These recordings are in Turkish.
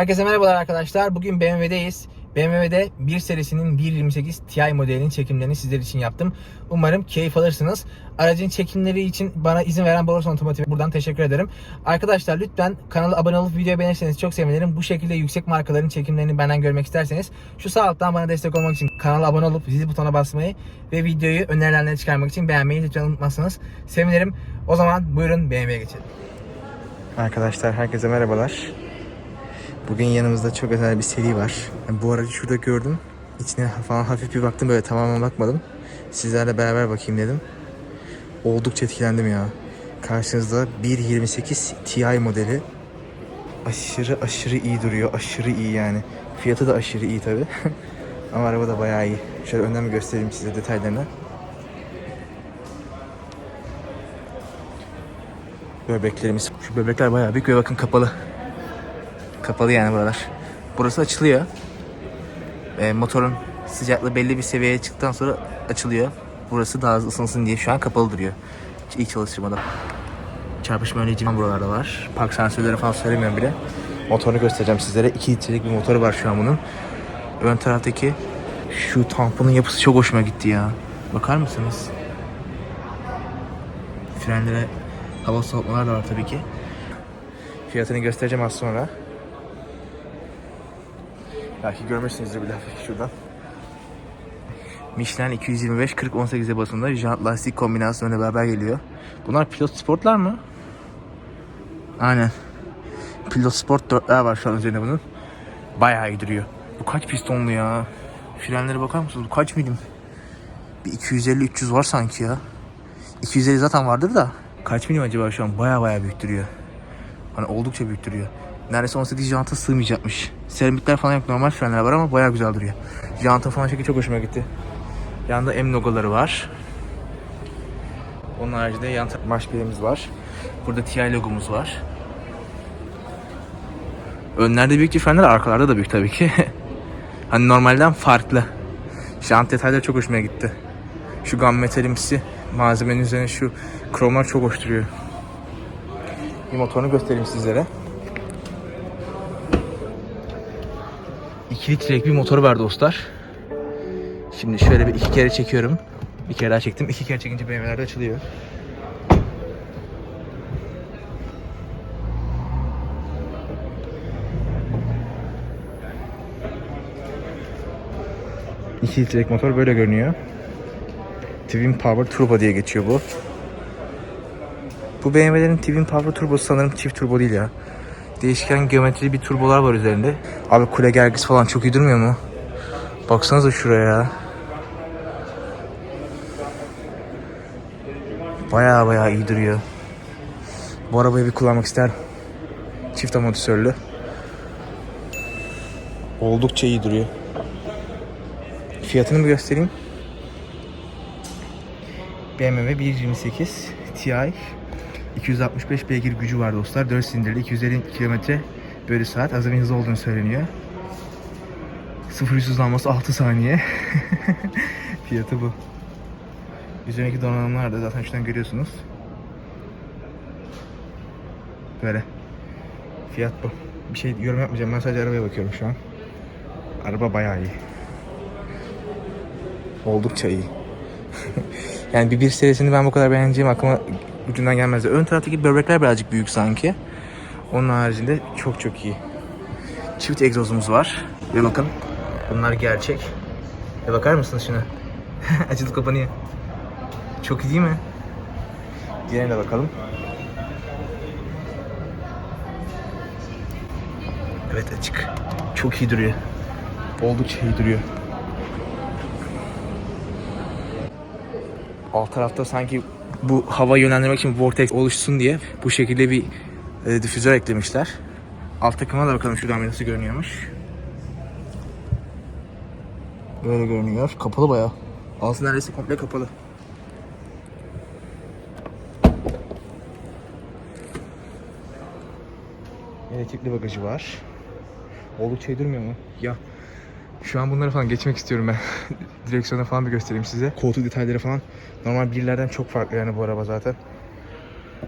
Herkese merhabalar arkadaşlar. Bugün BMW'deyiz. BMW'de 1 serisinin 1.28 Ti modelinin çekimlerini sizler için yaptım. Umarım keyif alırsınız. Aracın çekimleri için bana izin veren Boros Otomotiv buradan teşekkür ederim. Arkadaşlar lütfen kanala abone olup videoyu beğenirseniz çok sevinirim. Bu şekilde yüksek markaların çekimlerini benden görmek isterseniz şu sağ alttan bana destek olmak için kanala abone olup zil butonuna basmayı ve videoyu önerilenlere çıkarmak için beğenmeyi lütfen unutmazsanız sevinirim. O zaman buyurun BMW'ye geçelim. Arkadaşlar herkese merhabalar. Bugün yanımızda çok özel bir seri var. Yani bu aracı şurada gördüm. İçine falan hafif bir baktım böyle tamamen bakmadım. Sizlerle beraber bakayım dedim. Oldukça etkilendim ya. Karşınızda 1.28 Ti modeli. Aşırı aşırı iyi duruyor. Aşırı iyi yani. Fiyatı da aşırı iyi tabi. Ama araba da bayağı iyi. Şöyle önden bir göstereyim size detaylarını. Böbreklerimiz. Şu böbrekler bayağı büyük ve bakın kapalı. Kapalı yani buralar. Burası açılıyor. E, motorun sıcaklığı belli bir seviyeye çıktıktan sonra açılıyor. Burası daha hızlı ısınsın diye şu an kapalı duruyor. İlk çalıştırmada. Çarpışma önleyici buralarda var. Park sensörleri falan söylemiyorum bile. Motorunu göstereceğim sizlere. 2 litrelik bir motoru var şu an bunun. Ön taraftaki şu tamponun yapısı çok hoşuma gitti ya. Bakar mısınız? Frenlere hava soğutmalar da var tabii ki. Fiyatını göstereceğim az sonra. Belki görmüşsünüzdür bile şuradan. Michelin 225 40 18'e basımında jant lastik kombinasyonuyla beraber geliyor. Bunlar pilot sportlar mı? Aynen. Pilot sport 4'ler var şu an üzerinde bunun. Bayağı iyi duruyor. Bu kaç pistonlu ya? Frenlere bakar mısınız? Bu kaç milim? Bir 250-300 var sanki ya. 250 zaten vardır da. Kaç milim acaba şu an? Bayağı bayağı büyük duruyor. Hani oldukça büyük duruyor. Neredeyse 18 janta sığmayacakmış. Seramikler falan yok normal frenler var ama bayağı güzel duruyor. Janta falan şekli çok hoşuma gitti. Yanında M logoları var. Onun haricinde yan marşpiyemiz var. Burada TI logomuz var. Önlerde büyük frenler arkalarda da büyük tabii ki. hani normalden farklı. Jant detayları çok hoşuma gitti. Şu gam metalimsi malzemenin üzerine şu kromlar çok hoş duruyor. Bir motorunu göstereyim sizlere. 2 litrelik bir motoru var dostlar. Şimdi şöyle bir iki kere çekiyorum. Bir kere daha çektim. İki kere çekince BMW'lerde açılıyor. İki litrelik motor böyle görünüyor. Twin Power Turbo diye geçiyor bu. Bu BMW'lerin Twin Power Turbo sanırım çift turbo değil ya. Değişken geometrili bir turbolar var üzerinde. Abi kule gergisi falan çok iyi durmuyor mu? Baksanıza şuraya ya. Baya baya iyi duruyor. Bu arabayı bir kullanmak isterim. Çift amortisörlü. Oldukça iyi duruyor. Fiyatını bir göstereyim. BMW 1.28 Ti 265 beygir gücü var dostlar. 4 silindirli 250 km bölü saat. Az hızlı olduğunu söyleniyor. 0 hızlanması 6 saniye. Fiyatı bu. Üzerindeki donanımlar da zaten şuradan görüyorsunuz. Böyle. Fiyat bu. Bir şey yorum yapmayacağım. Ben sadece arabaya bakıyorum şu an. Araba bayağı iyi. Oldukça iyi. yani bir bir serisini ben bu kadar beğeneceğim aklıma ucundan gelmezdi. Ön taraftaki böbrekler birazcık büyük sanki. Onun haricinde çok çok iyi. Çift egzozumuz var. Ve bakın bunlar gerçek. Ve bakar mısınız şuna? Açılıp kapanıyor. Çok iyi değil mi? Diğerine de bakalım. Evet açık. Çok iyi duruyor. Oldukça iyi duruyor. Alt tarafta sanki bu hava yönlendirmek için vortex oluşsun diye bu şekilde bir e, difüzör eklemişler. Alt takıma da bakalım şuradan nasıl görünüyormuş. Böyle görünüyor. Kapalı bayağı. Altı neredeyse komple kapalı. Elektrikli bagajı var. Oldukça iyi durmuyor mu? Ya şu an bunları falan geçmek istiyorum ben. Direksiyona falan bir göstereyim size. Koltuk detayları falan normal birlerden çok farklı yani bu araba zaten.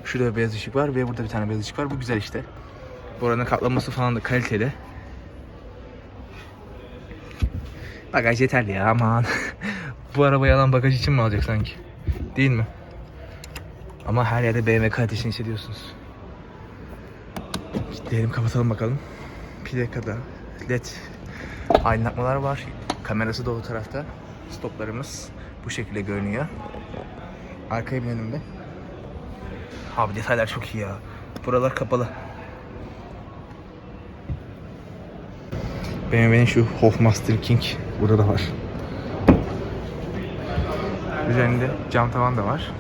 Şurada bir beyaz ışık var ve burada bir tane beyaz ışık var. Bu güzel işte. Bu oranın katlaması falan da kaliteli. Bagaj yeterli ya aman. bu arabayı alan bagaj için mi alacak sanki? Değil mi? Ama her yerde BMK ateşini hissediyorsunuz. Kitleyelim kapatalım bakalım. Plakada led aydınlatmalar var. Kamerası dolu tarafta. Stoplarımız bu şekilde görünüyor. Arkaya binelim bir. Abi detaylar çok iyi ya. Buralar kapalı. BMW'nin şu Hofmaster King burada da var. Üzerinde cam tavan da var.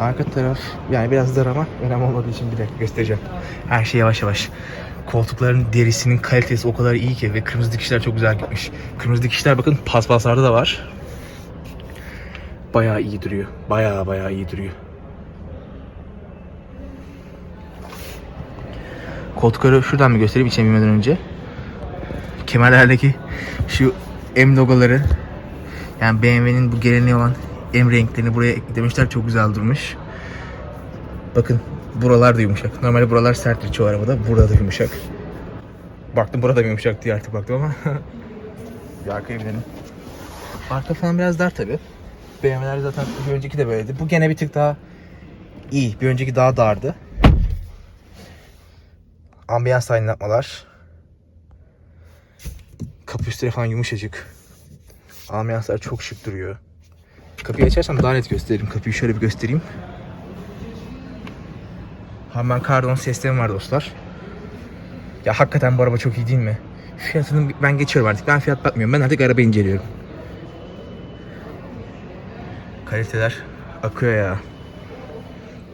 Arka taraf yani biraz dar ama önemli olmadığı için bir dakika göstereceğim. Her şey yavaş yavaş. Koltukların derisinin kalitesi o kadar iyi ki ve kırmızı dikişler çok güzel gitmiş. Kırmızı dikişler bakın paspaslarda da var. Bayağı iyi duruyor. Bayağı bayağı iyi duruyor. Koltukları şuradan bir göstereyim içine binmeden önce. Kemerlerdeki şu M logoları yani BMW'nin bu geleneği olan M renklerini buraya eklemişler. Çok güzel durmuş. Bakın buralar da yumuşak. Normalde buralar serttir çoğu arabada. Burada da yumuşak. Baktım burada da yumuşak diye artık baktım ama. bir arkaya binelim. Arka falan biraz dar tabi. BMW'ler zaten bir önceki de böyleydi. Bu gene bir tık daha iyi. Bir önceki daha dardı. Ambiyans aydınlatmalar. Kapı üstleri falan yumuşacık. Ambiyanslar çok şık duruyor. Kapıyı açarsam daha net gösteririm. Kapıyı şöyle bir göstereyim. Harman Kardon sistemi var dostlar. Ya hakikaten bu araba çok iyi değil mi? Fiyatını ben geçiyorum artık. Ben fiyat bakmıyorum. Ben artık araba inceliyorum. Kaliteler akıyor ya.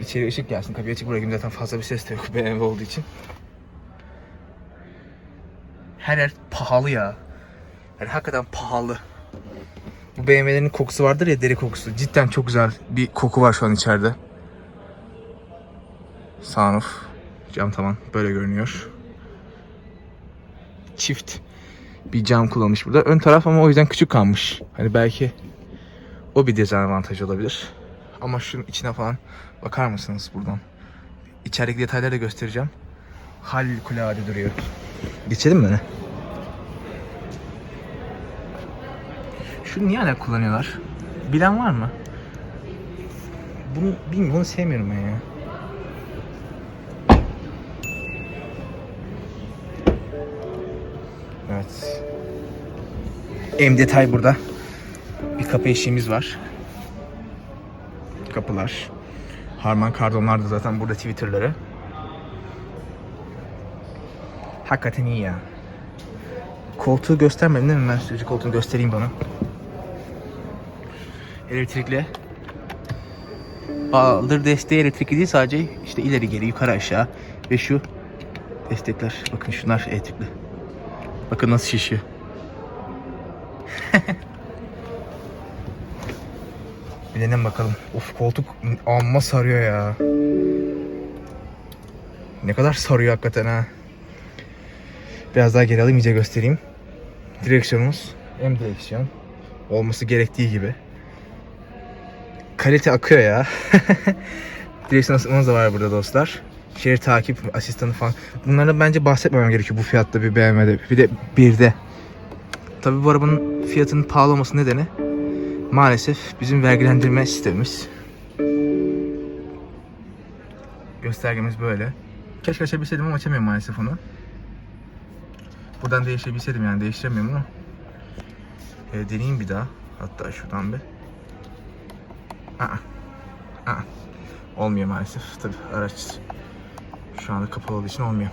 İçeri ışık gelsin. Kapıyı açık bırakayım zaten fazla bir ses de yok BMW olduğu için. Her yer pahalı ya. Yani hakikaten pahalı. Bu BMW'lerin kokusu vardır ya deri kokusu. Cidden çok güzel bir koku var şu an içeride. Sunroof. Cam tavan böyle görünüyor. Çift bir cam kullanmış burada. Ön taraf ama o yüzden küçük kalmış. Hani belki o bir dezavantaj olabilir. Ama şunun içine falan bakar mısınız buradan? İçerideki detayları da göstereceğim. Harikulade duruyor. Geçelim mi? ne? Şunu niye hala kullanıyorlar? Bilen var mı? Bunu bilmiyorum, bunu sevmiyorum ben ya. M detay burada. Bir kapı eşiğimiz var. Kapılar. Harman kardonlar da zaten burada Twitter'ları. Hakikaten iyi ya. Koltuğu göstermedim değil mi? Ben sürücü koltuğunu göstereyim bana. Elektrikli. Baldır desteği elektrikli değil sadece işte ileri geri yukarı aşağı ve şu destekler. Bakın şunlar elektrikli. Bakın nasıl şişiyor. Bilelim bakalım. Of koltuk amma sarıyor ya. Ne kadar sarıyor hakikaten ha. Biraz daha geri alayım iyice göstereyim. Direksiyonumuz M direksiyon. Olması gerektiği gibi. Kalite akıyor ya. Direksiyon ısıtmamız da var burada dostlar. Şerit takip asistanı falan. Bunlardan bence bahsetmemem gerekiyor bu fiyatta bir BMW'de. Bir de bir de. Tabii bu arabanın fiyatının pahalı olması nedeni maalesef bizim vergilendirme sistemimiz. Göstergemiz böyle. Keşke açabilseydim ama açamıyorum maalesef onu. Buradan değişebilseydim yani değiştiremiyorum ama. E, deneyeyim bir daha. Hatta şuradan bir. Aa. Aa. Olmuyor maalesef. Tabi araç şu anda kapalı olduğu için olmuyor.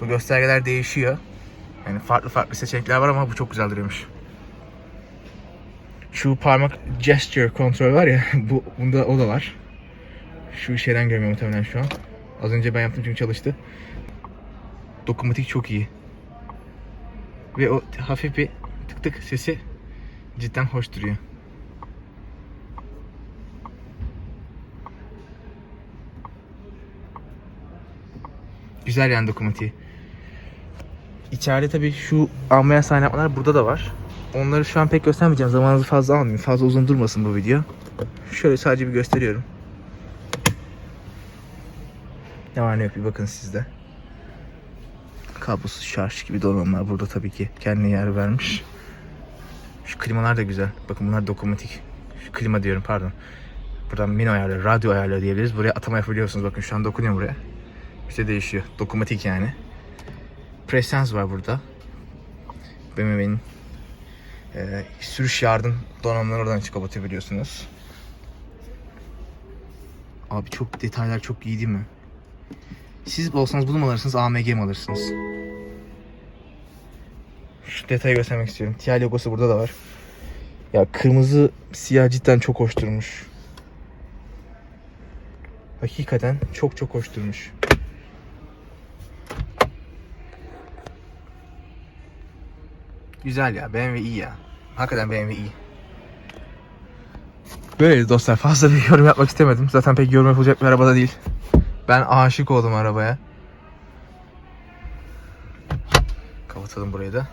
Bu göstergeler değişiyor. Yani farklı farklı seçenekler var ama bu çok güzel duruyormuş. Şu parmak gesture kontrol var ya, bu bunda o da var. Şu şeyden görmüyor muhtemelen şu an. Az önce ben yaptım çünkü çalıştı. Dokunmatik çok iyi. Ve o hafif bir tık tık sesi cidden hoş duruyor. Güzel yani dokunmatiği. İçeride tabii şu ambiyans aydınlatmalar burada da var. Onları şu an pek göstermeyeceğim. Zamanınızı fazla almayayım. Fazla uzun durmasın bu video. Şöyle sadece bir gösteriyorum. Ne var ne yok bir bakın sizde. Kablosuz şarj gibi donanımlar burada tabii ki kendine yer vermiş. Şu klimalar da güzel. Bakın bunlar dokunmatik. Şu klima diyorum pardon. Buradan min ayarları, radyo ayarları diyebiliriz. Buraya atama yapabiliyorsunuz. Bakın şu an dokunuyor buraya. İşte değişiyor. Dokunmatik yani. Presens var burada. BMW'nin e, sürüş yardım donanımları oradan kapatabiliyorsunuz. Abi çok detaylar çok iyi değil mi? Siz olsanız bunu mu alırsınız, AMG mi alırsınız? Şu detayı göstermek istiyorum. TI logosu burada da var. Ya kırmızı siyah cidden çok hoş durmuş. Hakikaten çok çok hoş durmuş. Güzel ya. BMW iyi ya. Hakikaten BMW iyi. Böyle dostlar fazla bir yorum yapmak istemedim. Zaten pek yorum yapılacak bir arabada değil. Ben aşık oldum arabaya. Kapatalım burayı da.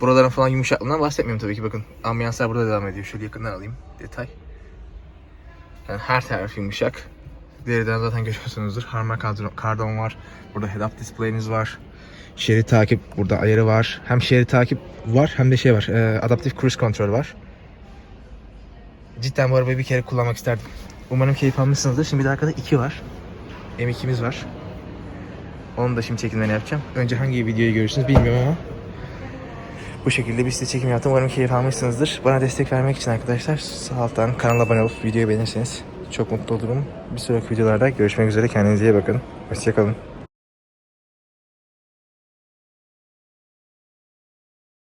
Buraların falan yumuşaklığından bahsetmiyorum tabii ki bakın. Ambiyanslar burada devam ediyor. Şöyle yakından alayım detay. Yani her taraf yumuşak. Deriden zaten görüyorsunuzdur. Harman kardon var. Burada head-up display'iniz var. Şerit takip burada ayarı var. Hem şerit takip var hem de şey var. E, adaptif cruise control var. Cidden bu arabayı bir kere kullanmak isterdim. Umarım keyif almışsınızdır. Şimdi de arkada 2 var. M2'miz var. Onun da şimdi çekimlerini yapacağım. Önce hangi videoyu görürsünüz bilmiyorum ama bu şekilde bir size çekim yaptım. Umarım keyif almışsınızdır. Bana destek vermek için arkadaşlar sağ alttan kanala abone olup videoyu beğenirseniz çok mutlu olurum. Bir sonraki videolarda görüşmek üzere. Kendinize iyi bakın. Hoşçakalın.